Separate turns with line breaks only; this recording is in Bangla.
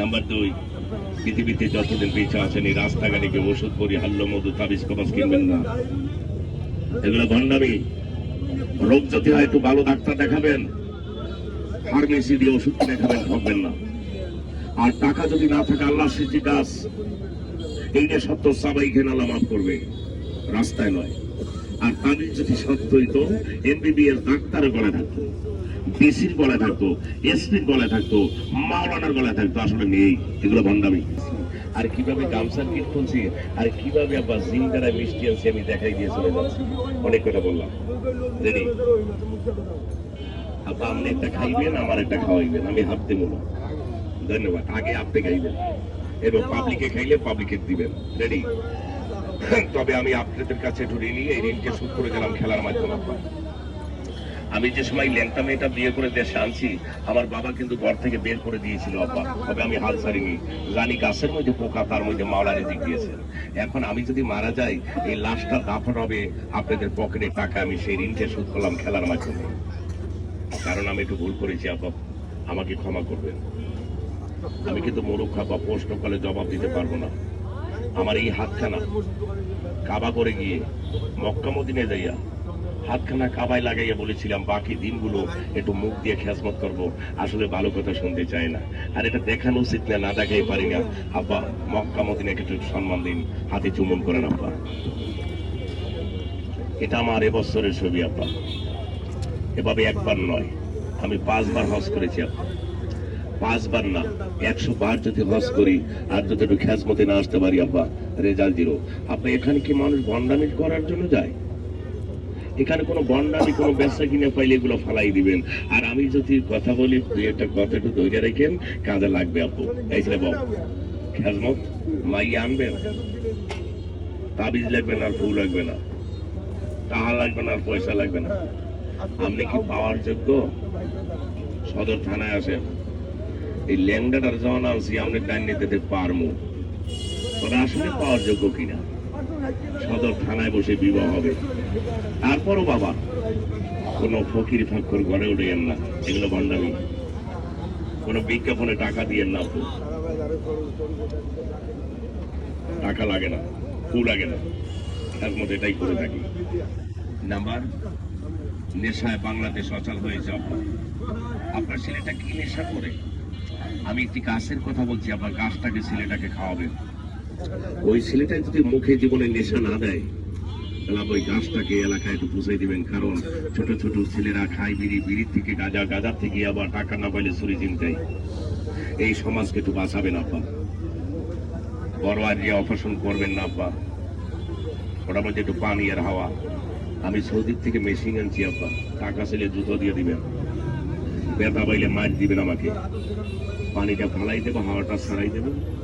নাম্বার দুই পৃথিবীতে যতদিন বেঁচে আছেন, এই রাস্তাঘাটে গিয়ে ওষুধ করি হাল্লো মধু, তাবিজ কবাজ কিনবেন না। এগুলো ভণ্ডামি রোগ যদি হয়, একটু ভালো ডাক্তার দেখাবেন। ফার্মেসি দিয়ে ওষুধ কিনে খাবেন না। আর টাকা যদি না থাকে আল্লাহ সৃষ্টি গাছ এইটা সত্য, সবাই ঘেন আল্লাহ মাফ করবে। রাস্তায় নয়। আর তাদের যদি সত্য হইতো, এমবিবিএস ডাক্তারের গলায় থাকতো ডিসির গলায় থাকতো, এসপির গলায় থাকতো, মাওলানার গলায় থাকতো, আসলে নেই, এগুলো ভণ্ডামি আর কীভাবে গামছার কিট খুলছি, আর কীভাবে আবার জিঙ্গারা মিষ্টি আনছি, আমি দেখাই দিয়ে চলে যাচ্ছি। অনেক কথা বললাম। রেডি আপা আপনি একটা খাইবেন, আমার একটা খাওয়াইবেন, আমি না। ধন্যবাদ, আগে আপনি খাইবেন। এবং পাবলিকে খাইলে পাবলিকে দিবেন। রেডি তবে আমি আপনাদের কাছে একটু ঋণী এই ঋণকে শোধ করে গেলাম খেলার মাধ্যমে আমি যে সময় ল্যাংটা মেয়েটা বিয়ে করে দেশে আনছি, আমার বাবা কিন্তু ঘর থেকে বের করে দিয়েছিল, আব্বা। তবে আমি হাল ছাড়িনি। জানি গাছের মধ্যে পোকা, তার মধ্যে মাওলা রেজিক দিয়েছেন এখন আমি যদি মারা যাই, এই লাশটা দাফন হবে, আপনাদের পকেটে টাকা আমি সেই ঋণকে শোধ করলাম খেলার মাধ্যমে। কারণ আমি একটু ভুল করেছি আপা আমাকে ক্ষমা করবেন। আমি কিন্তু মরুক্ষা বা প্রশ্ন প্রশ্নকালে জবাব দিতে পারব না। আমার এই হাতখানা কাবা করে গিয়ে মক্কা মদিনে যাইয়া হাতখানা কাবায় লাগাইয়া বলেছিলাম, বাকি দিনগুলো একটু মুখ দিয়ে খেসমত করব। আসলে ভালো কথা শুনতে চাই না। আর এটা দেখানো উচিত না না দেখাই পারি না। আব্বা, মক্কা মদিনাকে একটু সম্মান দিন। হাতে চুমন করেন আব্বা। এটা আমার এবছরের ছবি, আব্বা। এভাবে একবার নয়। আমি পাঁচবার হজ করেছি, আব্বা। পাঁচবার না একশো বার যদি হজ করি, আর যদি একটু খ্যাসমতে না আসতে পারি, আব্বা, রেজাল্ট দিল আপনি এখানে কি মানুষ বন্ডামি করার জন্য যায়? এখানে কোনো বন্ডামি কোনো ব্যবসা কিনে পাইলে এগুলো ফালাই দিবেন। আর আমি যদি কথা বলি, দুই একটা কথা একটু ধৈর্য রেখেন, কাজে লাগবে আপু। এই ছেলে বাবু খেজমত মাই আনবেন তাবিজ লাগবে না, আর ফুল লাগবে না। টাকা লাগবে না পয়সা লাগবে না। আপনি কি পাওয়ার যোগ্য? সদর থানায় আসেন। এই ল্যাংডাটার যখন আনছি, আপনি ডাইন নিতে পারব। তবে আসলে পাওয়ার যোগ্য কিনা? সদর থানায় বসে বিবাহ হবে। তারপরও বাবা, কোন ফকির ফাক্কর ঘরে উঠেন না। এগুলো ভণ্ডামি কোন বিজ্ঞাপনে টাকা দিয়েন না টাকা লাগে না, ফু লাগে না। তার মধ্যে এটাই করে থাকি। নাম্বার, নেশায় বাংলাদেশ অচল হয়েছে আপনার আপনার ছেলেটা কি নেশা করে? আমি একটি গাছের কথা বলছি, আপনার গাছটাকে ছেলেটাকে খাওয়াবেন। ওই ছেলেটা যদি মুখে জীবনে নেশা না দেয়, তাহলে ওই গাছটাকে এলাকায় একটু বুঝাই দিবেন। কারণ ছোট ছোট ছেলেরা খায় বিড়ি বিড়ি থেকে গাঁজা গাঁজা থেকে আবার টাকা না পাইলে চুরি চিন্তাই এই সমাজকে একটু বাঁচাবেন আপা বড় আর যে অপারেশন করবেন না আপা ওটার মধ্যে একটু পানি আর হাওয়া। আমি সৌদির থেকে মেশিন আনছি আপা টাকা ছেলে জুতো দিয়ে দিবেন। ব্যথা পাইলে মাছ দিবেন আমাকে। পানিটা ফালাই দেবো, হাওয়াটা ছাড়াই দেবো।